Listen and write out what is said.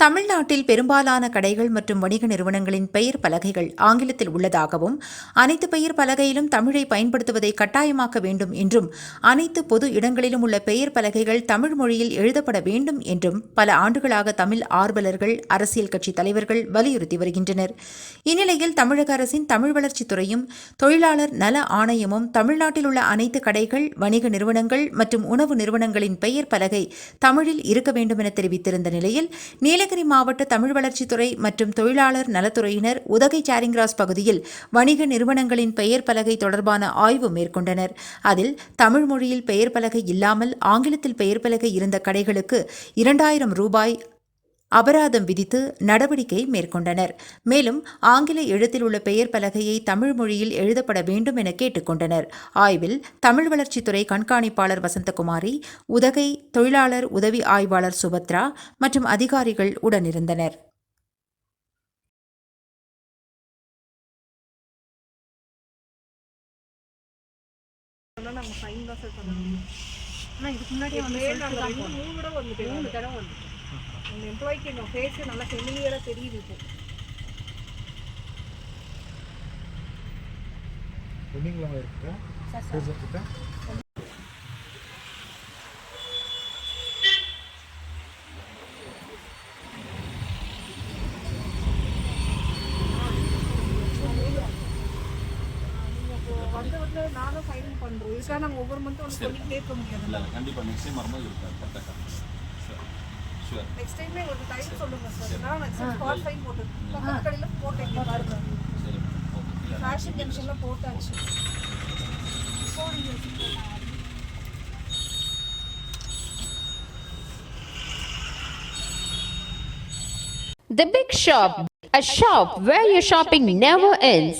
தமிழ்நாட்டில் பெரும்பாலான கடைகள் மற்றும் வணிக நிறுவனங்களின் பெயர் பலகைகள் ஆங்கிலத்தில் உள்ளதாகவும் அனைத்து பெயர் பலகையிலும் தமிழை பயன்படுத்துவதை கட்டாயமாக்க வேண்டும் என்றும் அனைத்து பொது இடங்களிலும் உள்ள பெயர் பலகைகள் தமிழ் மொழியில் எழுதப்பட வேண்டும் என்றும் பல ஆண்டுகளாக தமிழ் ஆர்வலர்கள் அரசியல் கட்சி தலைவர்கள் வலியுறுத்தி வருகின்றனர். இந்நிலையில் தமிழக அரசின் தமிழ் வளர்ச்சித் துறையும் தொழிலாளர் நல ஆணையமும் தமிழ்நாட்டில் உள்ள அனைத்து கடைகள் வணிக நிறுவனங்கள் மற்றும் உணவு நிறுவனங்களின் பெயர் பலகை தமிழில் இருக்க வேண்டும் என தெரிவித்திருந்த நிலையில் நீலகிரி மாவட்ட தமிழ் வளர்ச்சித்துறை மற்றும் தொழிலாளர் நலத்துறையினர் உதகை சாரிங்கிராஸ் பகுதியில் வணிக நிறுவனங்களின் பெயர் பலகை தொடர்பான ஆய்வு மேற்கொண்டனர். அதில் தமிழ் மொழியில் பெயர் பலகை இல்லாமல் ஆங்கிலத்தில் பெயர் பலகை இருந்த கடைகளுக்கு இரண்டாயிரம் ரூபாய் அபராதம் விதித்து நடவடிக்கை மேற்கொண்டனர். மேலும் ஆங்கில எழுத்தில் உள்ள பெயர் பலகையை தமிழ் மொழியில் எழுதப்பட வேண்டும் என கேட்டுக்கொண்டனர். ஆய்வில் தமிழ் வளர்ச்சித்துறை கண்காணிப்பாளர் வசந்தகுமாரி உதகை தொழிலாளர் உதவி ஆய்வாளர் சுபத்ரா மற்றும் அதிகாரிகள் உடனிருந்தனர். நம்ம ஃபைன் தான் சார் பண்ணணும் ஆனால் இதுக்கு முன்னாடியே வந்து நாங்கள் ரெண்டு மூணு தடவை வந்துட்டோம் மூணு தடவை வந்துட்டோம் அந்த எம்ப்ளாய்க்கு எங்கள் ஃபேஸு நல்லா ஃபெமிலியராக தெரியுது இப்போ. பெண்டிங்கில் இருக்கா பேசுகிற கிட்ட வந்த வந்து நானும் ஃபைன் பண்ணுறோம் இதுக்காக நாங்கள் ஒவ்வொரு மந்த்தும் வந்து சொல்லிக்கிட்டே இருக்க முடியாது இல்லை இல்லை கண்டிப்பாக நெக்ஸ்ட் டைம் வரும்போது இருக்காது கரெக்டாக ஷூர் ஷூர் நெக்ஸ்ட் டைமே ஒரு டைம் சொல்லுங்க சார் நான் நெக்ஸ்ட் ஸ்பாட் ஃபைன் போட்டு பக்கத்து கடையில் போட்டேன் இங்கே பாருங்க சரி ஓகே இல்லை ஃபேஷன் ஜங்ஷனில் போட்டாச்சு The Big Shop, a shop where your shopping never ends.